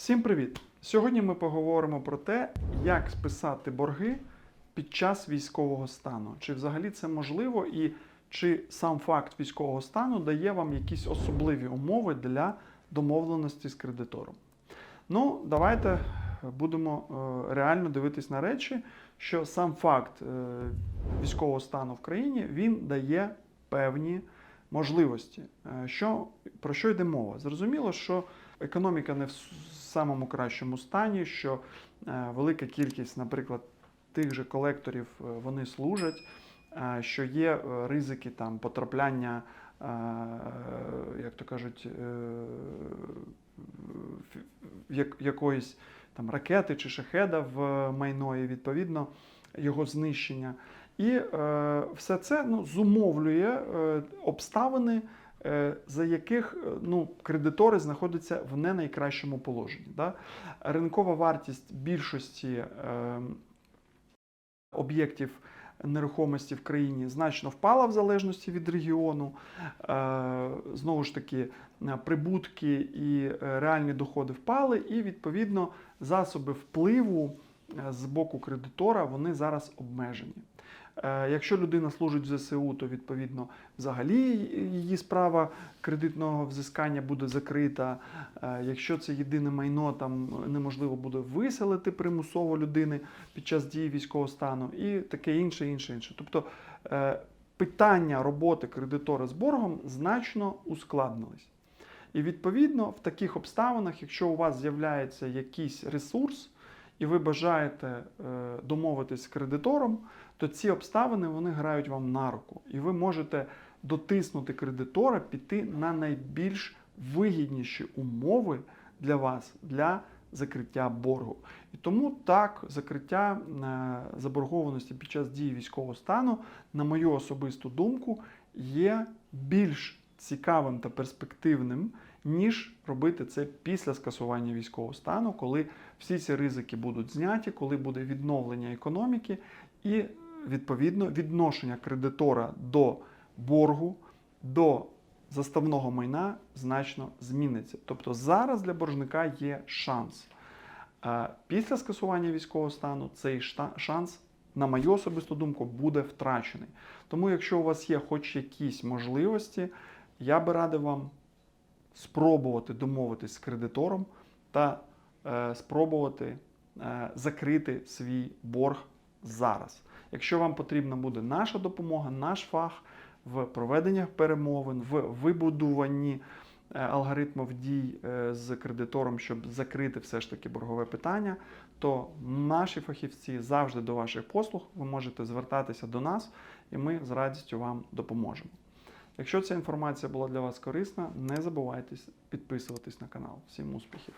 Всім привіт! Сьогодні ми поговоримо про те, як списати борги під час військового стану. Чи взагалі це можливо, і чи сам факт військового стану дає вам якісь особливі умови для домовленості з кредитором. Ну, давайте будемо е, реально дивитись на речі, що сам факт е, військового стану в країні він дає певні можливості. Е, Що, про що йде мова? Зрозуміло, що економіка не в самому кращому стані, що е, велика кількість, наприклад, тих же колекторів е, вони служать, е, що є ризики там потрапляння, як то кажуть, якоїсь там ракети чи шахеда в майно, і відповідно його знищення. І е, все це ну, зумовлює е, обставини, за яких е, ну, кредитори знаходяться в не найкращому положенні. Да? Ринкова вартість більшості е, об'єктів нерухомості в країні значно впала в залежності від регіону. Е, Знову ж таки, е, прибутки і е, реальні доходи впали, і відповідно засоби впливу е, з боку кредитора вони зараз обмежені. Е, Якщо людина служить в ЗСУ, то відповідно взагалі її справа кредитного взискання буде закрита. Е, Якщо це єдине майно, там неможливо буде виселити примусово людини під час дії військового стану і таке інше, інше, інше. Тобто е, питання роботи кредитора з боргом значно ускладнились. І відповідно в таких обставинах, якщо у вас з'являється якийсь ресурс, і ви бажаєте е, домовитись з кредитором, то ці обставини вони грають вам на руку. І ви можете дотиснути кредитора, піти на найбільш вигідніші умови для вас для закриття боргу. І тому так, закриття е, заборгованості під час дії військового стану, на мою особисту думку, є більш цікавим та перспективним, ніж робити це після скасування військового стану, коли всі ці ризики будуть зняті, коли буде відновлення економіки і відповідно відношення кредитора до боргу, до заставного майна значно зміниться. Тобто зараз для боржника є шанс. Після скасування військового стану цей шанс, на мою особисту думку, буде втрачений. Тому, якщо у вас є хоч якісь можливості, я би радив вам спробувати домовитись з кредитором та е, спробувати е, закрити свій борг зараз. Якщо вам потрібна буде наша допомога, наш фах в проведенні перемовин, в вибудуванні е, алгоритмів дій е, з кредитором, щоб закрити все ж таки боргове питання, то наші фахівці завжди до ваших послуг. Ви можете звертатися до нас, і ми з радістю вам допоможемо. Якщо ця інформація була для вас корисна, не забувайте підписуватись на канал. Всім успіхів!